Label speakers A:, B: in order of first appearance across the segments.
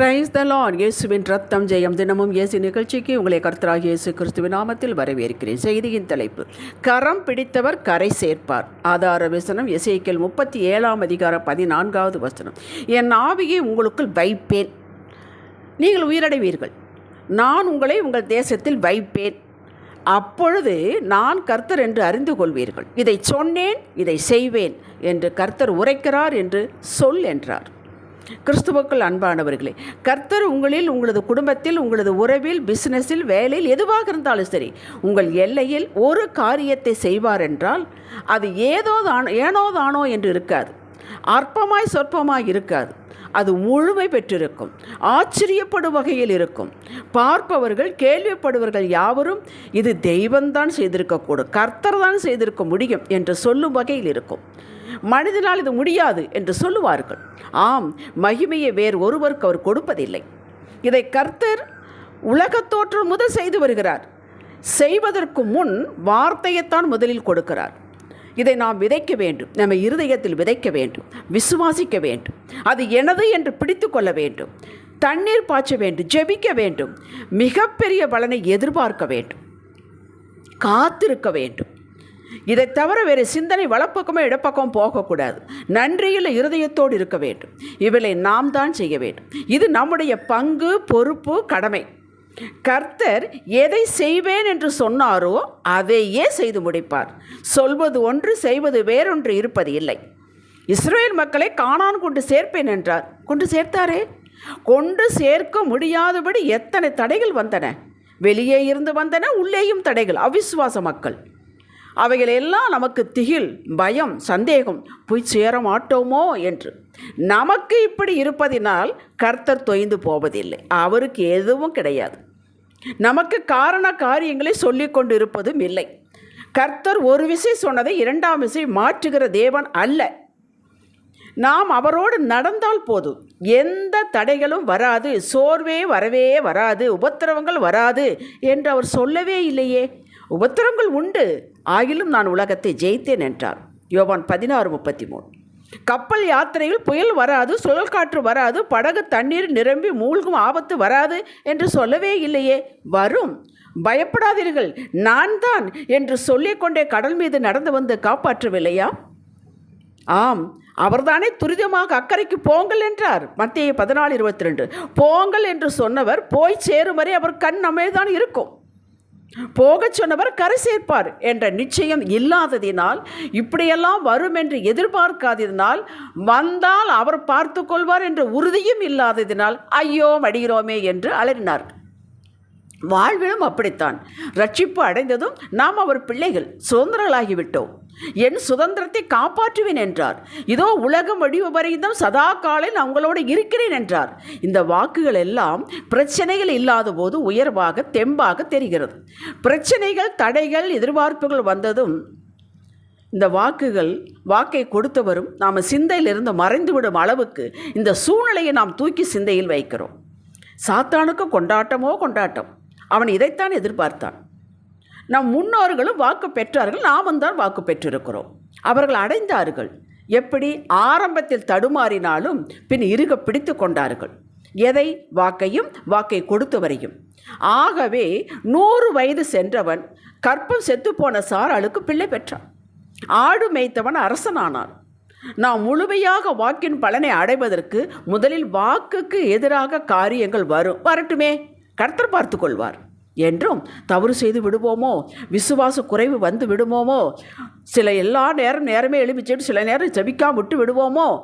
A: Praise the Lord இயேசுவின் ரத்தம் ஜெயம் தினமும் இயேசு நிகழ்ச்சிக்கு உங்களை கர்த்தராக இயேசு கிறிஸ்துவின் நாமத்தில் வரவேற்கிறேன். செய்தியின் தலைப்பு கரம் பிடித்தவர் கரை சேர்ப்பார். ஆதார வசனம் இசைக்கல் முப்பத்தி ஏழாம் அதிகாரம் பதினான்காவது வசனம். என் ஆவியை உங்களுக்குள் வைப்பேன். நீங்கள் உயிரடைவீர்கள். நான் உங்களை உங்கள் தேசத்தில் வைப்பேன். அப்பொழுது நான் கர்த்தர் என்று அறிந்து கொள்வீர்கள். இதை சொன்னேன் இதை செய்வேன் என்று கர்த்தர் உரைக்கிறார் என்று சொல் என்றார். கிறிஸ்துவுக்குள் அன்பானவர்களே கர்த்தர் உங்களில் உங்களது குடும்பத்தில் உங்களது உறவில் பிஸ்னஸில் வேலையில் எதுவாக இருந்தாலும் சரி உங்கள் எல்லையில் ஒரு காரியத்தை செய்வார் என்றால் அது ஏதோ தானோ ஏனோ தானோ என்று இருக்காது. அற்பமாய் சொற்பமாய் இருக்காது. அது முழுமை பெற்றிருக்கும். ஆச்சரியப்படும் வகையில் இருக்கும். பார்ப்பவர்கள் கேள்விப்படுவர்கள் யாவரும் இது தெய்வம்தான் செய்திருக்கக்கூடும். கர்த்தர் தான் செய்திருக்க முடியும் என்று சொல்லும் வகையில் இருக்கும். மனிதனால் இது முடியாது என்று சொல்லுவார்கள். ஆம் மகிமையை வேறு ஒருவருக்கு அவர் கொடுப்பதில்லை. இதை கர்த்தர் உலகத்தோற்றம் முதல் செய்து வருகிறார். செய்வதற்கு முன் வார்த்தையைத்தான் முதலில் கொடுக்கிறார். இதை நாம் விதைக்க வேண்டும். நம்ம இருதயத்தில் விதைக்க வேண்டும். விசுவாசிக்க வேண்டும். அது எனது என்று பிடித்து கொள்ள வேண்டும். தண்ணீர் பாய்ச்ச வேண்டும். ஜெபிக்க வேண்டும். மிகப்பெரிய பலனை எதிர்பார்க்க வேண்டும். காத்திருக்க வேண்டும். இதை தவிர வேறு சிந்தனை வலப்பக்கமோ இடப்பக்கம் போகக்கூடாது. நன்றியில் இருதயத்தோடு இருக்க வேண்டும். இவளை நாம் தான் செய்ய வேண்டும். இது நம்முடைய பங்கு பொறுப்பு கடமை. கர்த்தர் எதை செய்வேன் என்று சொன்னாரோ அதையே செய்து முடிப்பார். சொல்வது ஒன்று செய்வது வேறொன்று இருப்பது இல்லை. இஸ்ரேல் மக்களை காணான் கொண்டு சேர்ப்பேன் என்றார். கொண்டு சேர்த்தாரே? கொண்டு சேர்க்க முடியாதபடி எத்தனை தடைகள் வந்தன? வெளியே இருந்து வந்தன உள்ளேயும் தடைகள். அவிசுவாச மக்கள். அவைகள் எல்லாம் நமக்கு திகில் பயம் சந்தேகம் போய் சேர மாட்டோமோ என்று. நமக்கு இப்படி இருப்பதினால் கர்த்தர் தொய்ந்து போவதில்லை. அவருக்கு எதுவும் கிடையாது. நமக்கு காரண காரியங்களை சொல்லிக் கொண்டு இருப்பதும் இல்லை. கர்த்தர் ஒரு விசை சொன்னதை இரண்டாம் விசை மாற்றுகிற தேவன் அல்ல. நாம் அவரோடு நடந்தால் போதும். எந்த தடைகளும் வராது. சோர்வே வரவே வராது. உபத்திரவங்கள் வராது என்று அவர் சொல்லவே இல்லையே. உபத்திரங்கள் உண்டு. ஆகிலும் நான் உலகத்தை ஜெயித்தேன் என்றார். யோவான் பதினாறு முப்பத்தி மூணு கப்பல் யாத்திரையில் புயல் வராது சுழல் காற்று வராது படகு தண்ணீர் நிரம்பி மூழ்கும் ஆபத்து வராது என்று சொல்லவே இல்லையே. வரும். பயப்படாதீர்கள். நான் தான் என்று சொல்லிக்கொண்டே கடல் மீது நடந்து வந்து காப்பாற்றவில்லையா? ஆம். அவர்தானே துரிதமாக அக்கறைக்கு போங்கள் என்றார். மத்திய பதினாலு இருபத்தி ரெண்டு போங்கள் என்று சொன்னவர் போய் சேரும் வரை அவர் கண் நம்மேதான் இருக்கும். போகச் சொன்னவர் கரை சேர்ப்பார் என்ற நிச்சயம் இல்லாததினால் இப்படியெல்லாம் வரும் என்று எதிர்பார்க்காததினால் வந்தால் அவர் பார்த்து கொள்வார் என்ற உறுதியும் இல்லாததினால் ஐயோ மடிகிறோமே என்று அலறினார். வாழ்விலும் அப்படித்தான். ரட்சிப்பு அடைந்ததும் நாம் அவர் பிள்ளைகள் சுதந்திரங்களாகிவிட்டோம் என் சுதந்திரத்தை காப்பாற்றுவேன் என்றார். இதோ உலகம் வடிவு வரைந்தும் சதா காலில் அவங்களோடு இருக்கிறேன் என்றார். இந்த வாக்குகள் எல்லாம் பிரச்சனைகள் இல்லாத போது உயர்வாக தெம்பாக தெரிகிறது. பிரச்சனைகள் தடைகள் எதிர்பார்ப்புகள் வந்ததும் இந்த வாக்குகள் வாக்கை கொடுத்தவரும் நாம் சிந்தையிலிருந்து மறைந்துவிடும் அளவுக்கு இந்த சூழ்நிலையை நாம் தூக்கி சிந்தையில் வைக்கிறோம். சாத்தானுக்கு கொண்டாட்டமோ கொண்டாட்டம். அவன் இதைத்தான் எதிர்பார்த்தான். நம் முன்னோர்களும் வாக்கு பெற்றார்கள் நாமும் தான் வாக்கு பெற்றிருக்கிறோம். அவர்கள் அடைந்தார்கள். எப்படி? ஆரம்பத்தில் தடுமாறினாலும் பின் இறுக பிடித்து கொண்டார்கள். எதை? வாக்கையும் வாக்கை கொடுத்தவரையும். ஆகவே நூறு வயது சென்றவன் கற்பம் செத்துப்போன சாராளுக்கு பிள்ளை பெற்றான். ஆடு மேய்த்தவன் அரசனானான். நாம் முழுமையாக வாக்கின் பலனை அடைவதற்கு முதலில் வாக்குக்கு எதிராக காரியங்கள் வரும். வரட்டுமே. கர்த்தர் பார்த்து கொள்வார். என்றும் தவறு செய்து விடுவோமோ? விசுவாச குறைவு வந்து விடுமோமோ? சில எல்லா நேரம் நேரமே எழுப்பிச்சிட்டு சில நேரம் ஜபிக்காம விட்டு விடுவோமோ?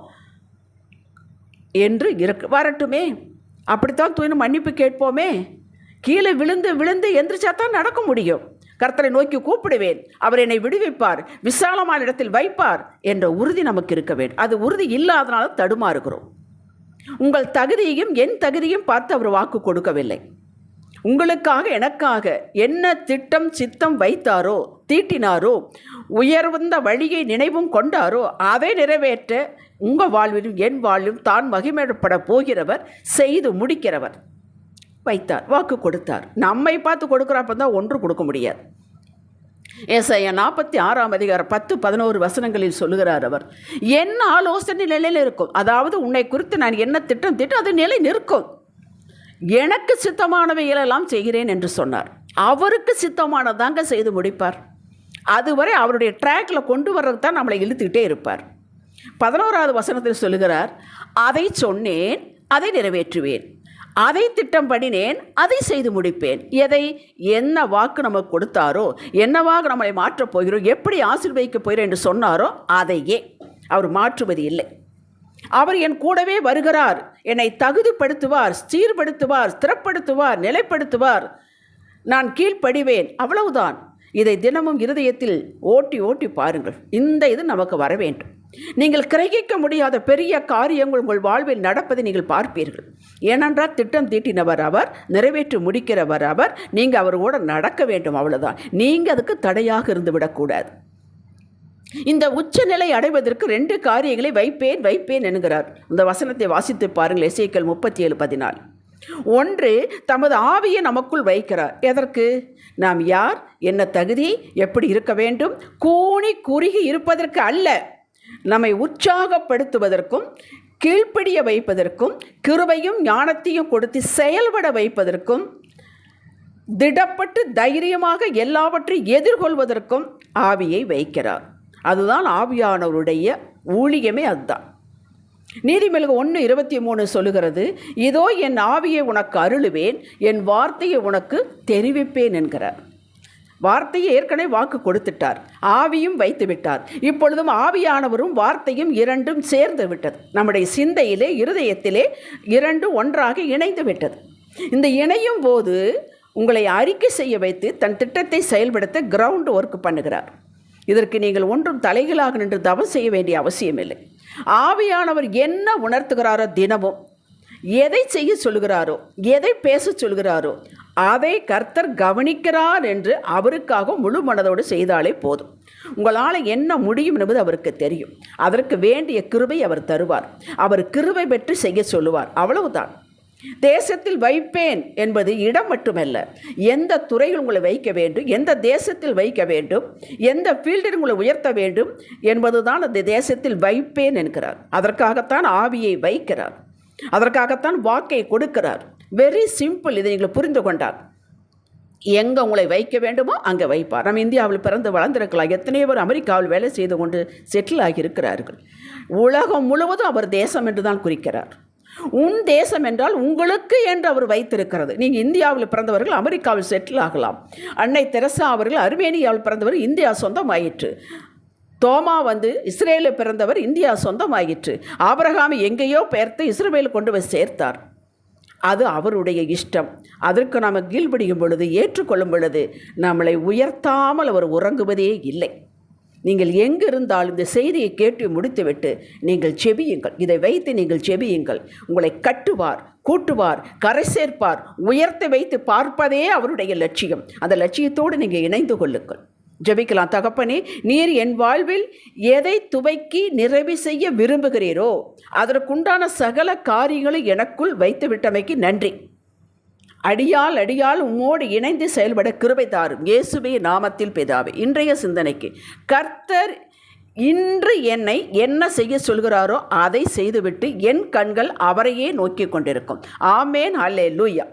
A: என்று இருக்கு வரட்டுமே. அப்படித்தான் தூய்னு மன்னிப்பு கேட்போமே. கீழே விழுந்து விழுந்து எந்திரிச்சா தான் நடக்க முடியும். கர்த்தரை நோக்கி கூப்பிடுவேன். அவர் என்னை விடுவிப்பார். விசாலமான இடத்தில் வைப்பார் என்ற உறுதி நமக்கு இருக்க வேண்டும். அது உறுதி இல்லாதனால தடுமாறுகிறோம். உங்கள் தகுதியையும் என் தகுதியும் பார்த்து அவர் வாக்கு கொடுக்கவில்லை. உங்களுக்காக எனக்காக என்ன திட்டம் சித்தம் வைத்தாரோ தீட்டினாரோ உயர்ந்த வழியை நினைவும் கொண்டாரோ அதை நிறைவேற்ற உங்கள் வாழ்விலும் என் வாழ்விலும் தான் மகிமைப்பட போகிறவர் செய்து முடிக்கிறவர் வைத்தார் வாக்கு கொடுத்தார். நம்மை பார்த்து கொடுக்குறப்ப தான் ஒன்று கொடுக்க முடியாது. ஏசாயா நாற்பத்தி ஆறாம் அதிகாரம் பத்து பதினோரு வசனங்களில் சொல்லுகிறார் அவர் என்ன ஆலோசனை நிலையில் இருக்கும். அதாவது உன்னை குறித்து நான் என்ன திட்டம் திட்டம் அது நிலை நிற்கும் எனக்கு சித்தமானவைகளெல்லாம் செய்கிறேன் என்று சொன்னார். அவருக்கு சித்தமானதாங்க செய்து முடிப்பார். அதுவரை அவருடைய ட்ராக்ல கொண்டு வர்றது தான் நம்மளை இழுத்துக்கிட்டே இருப்பார். பதினோராவது வசனத்தில் சொல்லுகிறார் அதை சொன்னேன் அதை நிறைவேற்றுவேன். அதை திட்டம் பண்ணினேன் அதை செய்து முடிப்பேன். எதை? என்ன வாக்கு நமக்கு கொடுத்தாரோ என்னவாக நம்மளை மாற்றப் போகிறோம் எப்படி ஆசிர்வதிக்கப் போகிறோம் என்று சொன்னாரோ அதையே. அவர் மாற்றுவது இல்லை. அவர் என் கூடவே வருகிறார். என்னை தகுதிப்படுத்துவார் சீர்படுத்துவார் ஸ்திரப்படுத்துவார் நிலைப்படுத்துவார். நான் கீழ்ப்படிவேன். அவ்வளவுதான். இதை தினமும் இருதயத்தில் ஓட்டி ஓட்டி பாருங்கள். இந்த இது நமக்கு வர வேண்டும். நீங்கள் கிரகிக்க முடியாத பெரிய காரியங்கள் உங்கள் வாழ்வில் நடப்பதை நீங்கள் பார்ப்பீர்கள். ஏனென்றால் திட்டம் தீட்டினவர் அவர் நிறைவேற்றி முடிக்கிறவர் அவர் நீங்கள் அவரோட நடக்க வேண்டும் அவ்வளோதான் நீங்கள் அதுக்கு தடையாக இருந்து விடக்கூடாது இந்த உச்சநிலை அடைவதற்கு ரெண்டு காரியங்களை வைப்பேன் வைப்பேன் என்கிறார். இந்த வசனத்தை வாசித்து பாருங்கள் இசைக்கள் முப்பத்தி ஏழு பதினாலு. ஒன்று தமது ஆவியை நமக்குள் வைக்கிறார். எதற்கு? நாம் யார்? என்ன தகுதி? எப்படி இருக்க வேண்டும்? கூணி குறுகி இருப்பதற்கு அல்ல. நம்மை உற்சாகப்படுத்துவதற்கும் கீழ்ப்படிய வைப்பதற்கும் கிருபையும் ஞானத்தையும் கொடுத்து செயல்பட வைப்பதற்கும் திடப்பட்டு தைரியமாக எல்லாவற்றையும் எதிர்கொள்வதற்கும் ஆவியை வைக்கிறார். அதுதான் ஆவியானவருடைய ஊழியமே அதுதான். நீதிமொழிகள் ஒன்று இருபத்தி மூணு சொல்லுகிறது இதோ என் ஆவியை உனக்கு அருளுவேன் என் வார்த்தையை உனக்கு தெரிவிப்பேன் என்கிறார். வார்த்தையை ஏற்கனவே வாக்கு கொடுத்துட்டார் ஆவியும் வைத்து விட்டார் இப்பொழுதும் ஆவியானவரும் வார்த்தையும் இரண்டும் சேர்ந்து விட்டது. நம்முடைய சிந்தையிலே இருதயத்திலே இரண்டு ஒன்றாக இணைந்து விட்டது. இந்த இணையும் போது உங்களை அறிக்கை செய்ய வைத்து தன் திட்டத்தை செயல்படுத்த கிரவுண்ட் ஒர்க் பண்ணுகிறார். இதற்கு நீங்கள் ஒன்றும் தலைகளாக நின்று தவம் செய்ய வேண்டிய அவசியமில்லை. ஆவியானவர் என்ன உணர்த்துகிறாரோ தினமும் எதை செய்ய சொல்கிறாரோ எதை பேச சொல்கிறாரோ அதை கர்த்தர் கவனிக்கிறார் என்று அவருக்காக முழு மனதோடு செய்தாலே போதும். உங்களால் என்ன முடியும் என்பது அவருக்கு தெரியும். அதற்கு வேண்டிய கிருபை அவர் தருவார். அவர் கிருபை பெற்று செய்ய சொல்லுவார். அவ்வளவுதான். தேசத்தில் வைப்பேன் என்பது இடம் மட்டுமல்ல. எந்த துறையில் உங்களை வைக்க வேண்டும் எந்த தேசத்தில் வைக்க வேண்டும் எந்த ஃபீல்டில் உங்களை உயர்த்த வேண்டும் என்பதுதான் அந்த தேசத்தில் வைப்பேன் என்கிறார். அதற்காகத்தான் ஆவியை வைக்கிறார். அதற்காகத்தான் வாக்கை கொடுக்கிறார். வெரி சிம்பிள் இதை நீங்கள் புரிந்து கொண்டார் எங்கே உங்களை வைக்க வேண்டுமோ அங்கே வைப்பார். நம்ம இந்தியாவில் பிறந்து வளர்ந்திருக்கலாம். எத்தனையோ பேர் அமெரிக்காவில் வேலை செய்து கொண்டு செட்டில் ஆகியிருக்கிறார்கள். உலகம் முழுவதும் அவர் தேசம் என்று தான் குறிக்கிறார். உன் தேசம் என்றால் உங்களுக்கு என்று அவர் வைத்திருக்கிறது. நீங்கள் இந்தியாவில் பிறந்தவர்கள் அமெரிக்காவில் செட்டில் ஆகலாம். அன்னை தெரசா அவர்கள் அர்மேனியாவில் பிறந்தவர் இந்தியா சொந்தம் ஆயிற்று தோமா வந்து இஸ்ரேலில் பிறந்தவர் இந்தியா சொந்தமாயிற்று. ஆபரகாம் எங்கேயோ பெயர்த்து இஸ்ரேலில் கொண்டு போய் சேர்த்தார். அது அவருடைய இஷ்டம். அதற்கு நாம் கீழ்ப்படியும் பொழுது ஏற்றுக்கொள்ளும் பொழுது நம்மளை உயர்த்தாமல் அவர் உறங்குவதே இல்லை. நீங்கள் எங்கிருந்தால் இந்த செய்தியை கேட்டு முடித்துவிட்டு நீங்கள் செபியுங்கள். இதை வைத்து நீங்கள் செபியுங்கள். உங்களை கட்டுவார் கூட்டுவார் கரை சேர்ப்பார் உயர்த்தி வைத்து பார்ப்பதே அவருடைய லட்சியம். அந்த லட்சியத்தோடு நீங்கள் இணைந்து கொள்ளுங்கள். ஜெபிக்கலாம். தகப்பனே நீர் என் வாழ்வில் எதை துவைக்கி நிறைவு செய்ய விரும்புகிறீரோ அதற்குண்டான சகல காரியங்களை எனக்குள் வைத்து விட்டமைக்கு நன்றி. அடியால் அடியால் உம்மோடு இணைந்து செயல்பட கிருபை தாரும். இயேசுவே நாமத்தில் பிதாவே இன்றைய சிந்தனைக்கு கர்த்தர் இன்று என்னை என்ன செய்ய சொல்கிறாரோ அதை செய்துவிட்டு என் கண்கள் அவரையே நோக்கி கொண்டிருக்கும். ஆமேன் அல்லே லூயா